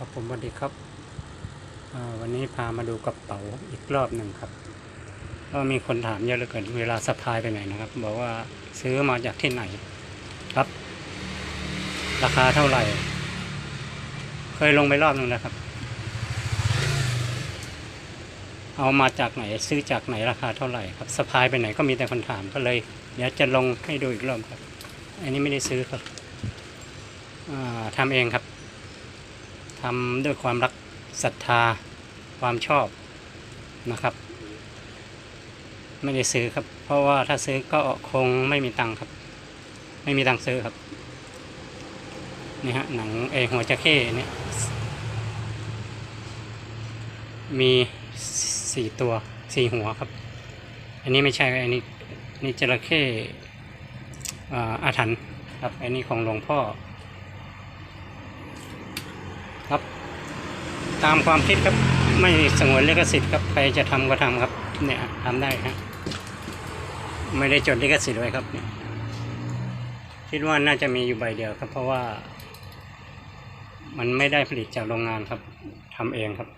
ครับผมสวัสดีครับวันนี้พามาดูกระเป๋าอีกรอบหนึ่งครับ ก็มีคนถามเยอะเหลือเกินเวลาสะพายไปไหนนะครับ บอกว่าซื้อมาจากที่ไหนครับ ราคาเท่าไหร่ เคยลงไปรอบหนึ่งแล้วครับ เอามาจากไหนซื้อจากไหนราคาเท่าไหร่ครับสะพายไปไหนก็มีแต่คนถามก็เลย เดี๋ยวจะลงให้ดูอีกรอบครับ อันนี้ไม่ได้ซื้อครับทำเองครับ ทำด้วยความรักศรัทธาความชอบนะครับ ไม่ได้ซื้อครับ เพราะว่าถ้าซื้อก็คงไม่มีตังค์ครับ ไม่มีตังค์ซื้อครับนี่ฮะหนังเอหัวจะเข้เนี่ยมีสี่ตัวสี่หัวครับ อันนี้ไม่ใช่อันนี้นี่จระเข้อาอาถรรพ์ครับ อันนี้ของหลวงพ่อ ครับ ตามความคิดครับ ไม่สงวนลิขสิทธิ์ครับใครจะทำก็ทำครับ เนี่ยทำได้ครับไม่ได้จดลิขสิทธิ์ไว้ครับเนี่ยคิดว่าน่าจะมีอยู่ใบเดียวครับ เพราะว่า มันไม่ได้ผลิตจากโรงงานครับทำเองครับ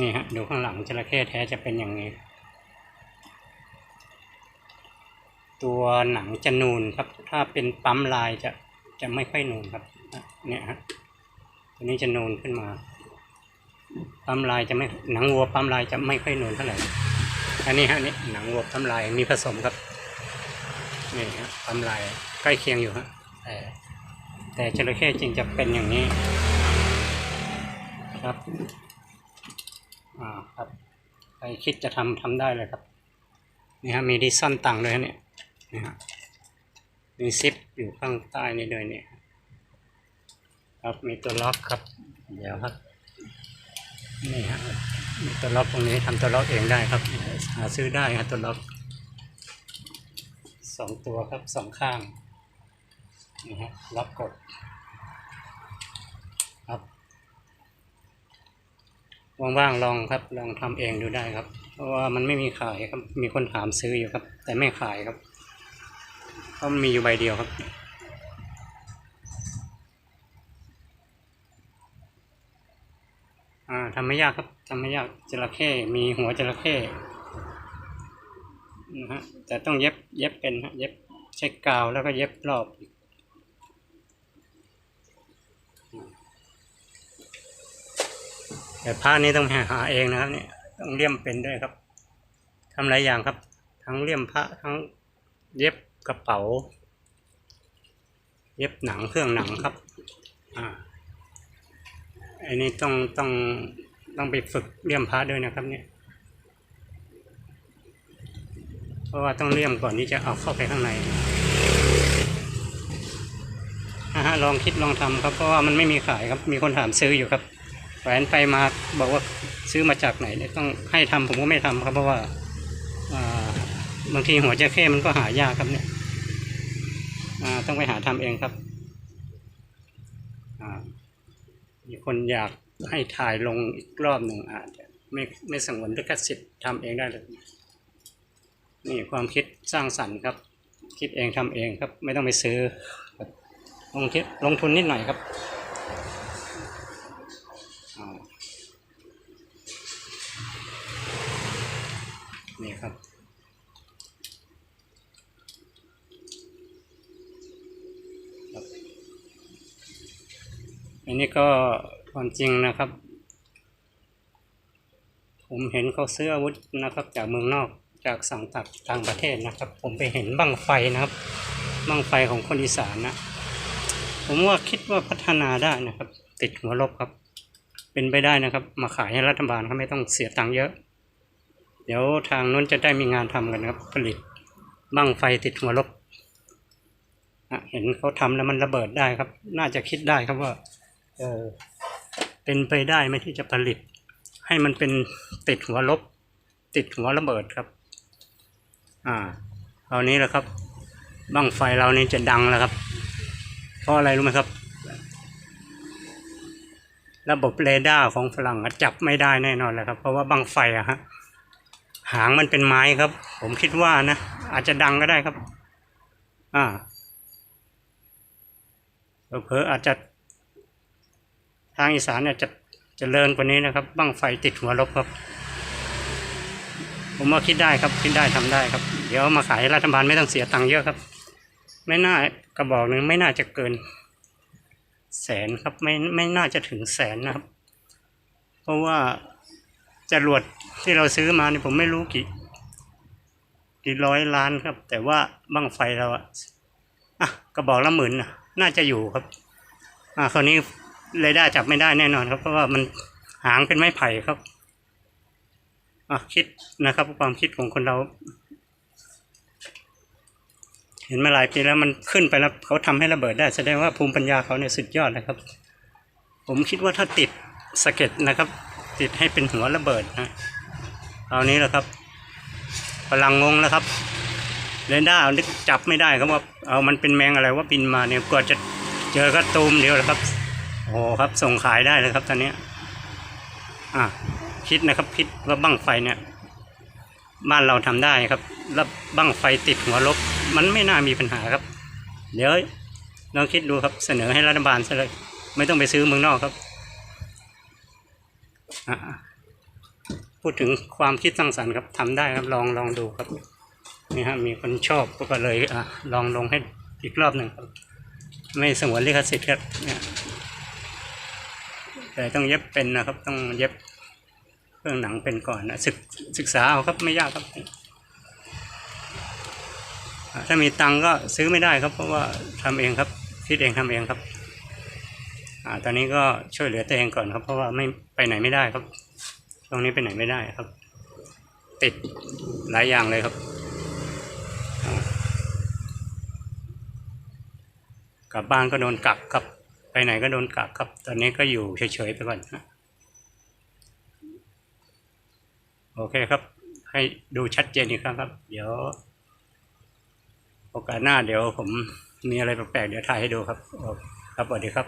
นี่ฮะดูข้างหลังจระเข้แท้จะเป็นอย่างนี้ ตัวหนังจะนูนครับ ถ้าเป็นปั๊มลายจะจะไม่ค่อยนูนครับ เนี่ยฮะตัวนี้จะนูนขึ้นมา ปั๊มลายจะไม่หนังวัวปั๊มลายจะไม่ค่อยนูนเท่าไหร่อันนี้ฮะนี่หนังวัวปั๊มลายมีผสมครับนี่ฮะปั๊มลายใกล้เคียงอยู่ฮะแต่แต่จระเข้จริงจะเป็นอย่างนี้ครับอ่าครับใครคิดจะทำทำได้เลยครับนี่ฮะมีดิซ่อนตังค์ด้วยฮะเนี่ยนี่ฮะมีซิปอยู่ข้างใต้นี่ด้วยเนี่ยครับมีตัวล็อกครับเดี๋ยวครับ นี่ฮะตัวล็อกตรงนี้ทำตัวล็อกเองได้ครับ หาซื้อได้ครับตัวล็อกสองตัวครับสองข้างนี่ฮะล็อกกดครับว่างๆลองครับลองทำเองดูได้ครับ เพราะว่ามันไม่มีขายครับมีคนถามซื้ออยู่ครับ แต่ไม่ขายครับเพราะมันมีอยู่ใบเดียวครับ อ่า ทำไม่ยากครับทำไม่ยากจระเข้มีหัวจระเข้นะฮะแต่ต้องเย็บเย็บเป็นฮะเย็บใช้กาวแล้วก็เย็บรอบแต่ผ้านี้ต้องหาเองนะครับเนี่ยต้องเลี่ยมเป็นด้วยครับทำหลายอย่างครับ ทั้งเลี่ยมผ้าทั้งเย็บกระเป๋า เย็บหนังเครื่องหนังครับ อ่า อันนี้ต้องต้องต้องไปฝึกเลี่ยมพระด้วยนะครับเนี่ย เพราะว่าต้องเลี่ยมก่อนที่จะเอาเข้าไปข้างในนะฮะลองคิดลองทำครับเพราะว่ามันไม่มีขายครับ มีคนถามซื้ออยู่ครับแหวนไปมาบอกว่าซื้อมาจากไหนเนี่ยต้องให้ทำผมก็ไม่ทำครับ เพราะว่าบางทีหัวจะเข้มันก็หายากครับเนี่ยต้องไปหาทำเองครับอ่า มีคนอยากให้ถ่ายลงอีกรอบหนึ่งอาจจะไม่ไม่สงวนลิขสิทธิ์ทำเองได้เลยนี่ความคิดสร้างสรรค์ครับ คิดเองทำเองครับ ไม่ต้องไปซื้อลงทุนลงทุนนิดหน่อยครับนี่ครับ อันนี้ก็ความจริงนะครับ ผมเห็นเขาซื้ออาวุธนะครับ จากเมืองนอกจากสั่งตัดต่างประเทศนะครับ ผมไปเห็นบั้งไฟนะครับบั้งไฟของคนอีสานนะผมว่าคิดว่าพัฒนาได้นะครับ ติดหัวลบครับ เป็นไปได้นะครับ มาขายให้รัฐบาลเขาไม่ต้องเสียตังค์เยอะ เดี๋ยวทางนู้นจะได้มีงานทำกันครับ ผลิตบั้งไฟติดหัวลบเห็นเขาทำแล้วมันระเบิดได้ครับ น่าจะคิดได้ครับว่า เออเป็นไปได้ไหมที่จะผลิต ให้มันเป็นติดหัวลบ ติดหัวระเบิดครับ อ่าคราวนี้แหละครับบั้งไฟเรานี่จะดังแล้วครับ เพราะอะไรรู้ไหมครับ ระบบเรดาร์ของฝรั่งจับไม่ได้แน่นอนเลยครับ เพราะว่าบั้งไฟอะฮะหางมันเป็นไม้ครับ ผมคิดว่านะอาจจะดังก็ได้ครับ อ่าเผลออาจจะ ทางอีสานเนี่ยจะจะเจริญกว่านี้นะครับบั้งไฟติดหัวลบครับ ผมว่าคิดได้ครับคิดได้ทำได้ครับ เดี๋ยวมาขายรัฐบาลไม่ต้องเสียตังค์เยอะครับ ไม่น่ากระบอกหนึ่งไม่น่าจะเกิน แสนครับไม่ไม่น่าจะถึงแสนนะครับ เพราะว่าจรวดที่เราซื้อมาเนี่ยผมไม่รู้กี่กี่ร้อยล้านครับ แต่ว่าบั้งไฟเราอะอะกระบอกละหมื่นน่าจะอยู่ครับ อ่าคราวนี้ เรดาร์จับไม่ได้แน่นอนครับ เพราะว่ามันหางเป็นไม้ไผ่ครับอะคิดนะครับ ความคิดของคนเรา เห็นมาหลายปีแล้วมันขึ้นไปแล้วเขาทำให้ระเบิดได้แสดงว่าภูมิปัญญาเขาเนี่ยสุดยอดนะครับ ผมคิดว่าถ้าติดสะเก็ดนะครับ ติดให้เป็นหัวระเบิดนะครานี้แหละครับพลังงงแล้วครับเรนด้าร์นึกจับไม่ได้ครับว่าเอามันเป็นแมงอะไรว่าบินมาเนี่ยกว่าจะเจอก็ตูมเดียวแล้วครับ โอ้โหครับส่งขายได้เลยครับตอนนี้อะคิดนะครับคิดว่าบั้งไฟเนี่ย บ้านเราทำได้ครับ แล้วบั้งไฟติดหัวลบ มันไม่น่ามีปัญหาครับ เดี๋ยวลองคิดดูครับเสนอให้รัฐบาลซะเลย ไม่ต้องไปซื้อเมืองนอกครับอพูดถึงความคิดสร้างสรรค์ครับทำได้ครับลองลองดูครับนี่ฮะมีคนชอบก็เลยอะลองลงให้อีกรอบหนึ่งครับ ไม่สงวนลิขสิทธิ์ครับเนี่ย แต่ต้องเย็บเป็นนะครับ ต้องเย็บเครื่องหนังเป็นก่อนนะศึกศึกษาเอาครับไม่ยากครับ ถ้ามีตังก็ซื้อไม่ได้ครับ เพราะว่าทำเองครับคิดเองทำเองครับอตอนนี้ก็ช่วยเหลือตัวเองก่อนครับ เพราะว่าไม่ไปไหนไม่ได้ครับ ตรงนี้ไปไหนไม่ได้ครับ ติดหลายอย่างเลยครับกลับบ้านก็โดนกักครับ ไปไหนก็โดนกักครับ ตอนนี้ก็อยู่เฉยๆไปก่อนนะโอเคครับ ให้ดูชัดเจนอีกครั้งครับ เดี๋ยว โอกาสหน้าเดี๋ยวผมมีอะไรแปลกๆเดี๋ยวถ่ายให้ดูครับคครับสวัสดีครับ